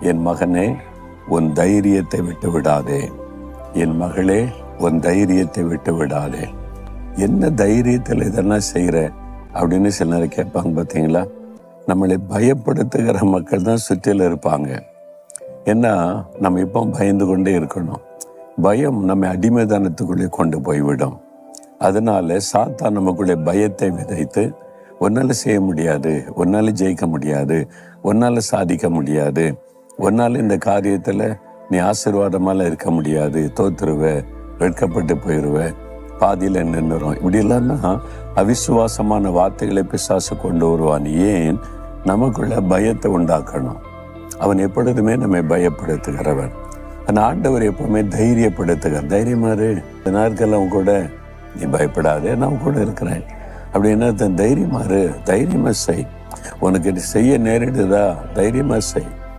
என் மகனே உன் தைரியத்தை விட்டு விடாதே. என் மகளே உன் தைரியத்தை விட்டு விடாதே. என்ன தைரியத்தில் இதெல்லாம் செய்கிற? அப்படின்னு சில நேரம் கேட்பாங்க பார்த்தீங்களா? நம்மளை பயப்படுத்துகிற மக்கள் தான் சுற்றில் இருப்பாங்க. ஏன்னா நம்ம இப்போ பயந்து கொண்டே இருக்கணும். பயம் நம்ம அடிமைதானத்துக்குள்ளே கொண்டு போய்விடும். அதனால சாத்தா நமக்குள்ளே பயத்தை விதைத்து ஒன்னால் செய்ய முடியாது ஒன்னால் ஜெயிக்க முடியாது ஒன்னால் சாதிக்க முடியாது உன்னால் இந்த காரியத்தில் நீ ஆசீர்வாதமால இருக்க முடியாது. தோத்துருவ வெட்கப்பட்டு போயிடுவ பாதியில் நின்றுரும் இப்படி இல்லைன்னா அவிசுவாசமான வார்த்தைகளை பிசாசு கொண்டு வருவான். ஏன்? நமக்குள்ள பயத்தை உண்டாக்கணும். அவன் எப்பொழுதுமே நம்மை பயப்படுத்துகிறவன். அந்த ஆண்டவர் எப்பவுமே தைரியப்படுத்துகிறார். தைரியமாரு இந்த நாட்கள்லாம் கூட நீ பயப்படாதே நான் கூட இருக்கிறேன். அப்படின்னா தைரியமா தைரியமாரு தைரியமா செய். உனக்கு இது செய்ய நேரிடுதா? தைரியமா செய்.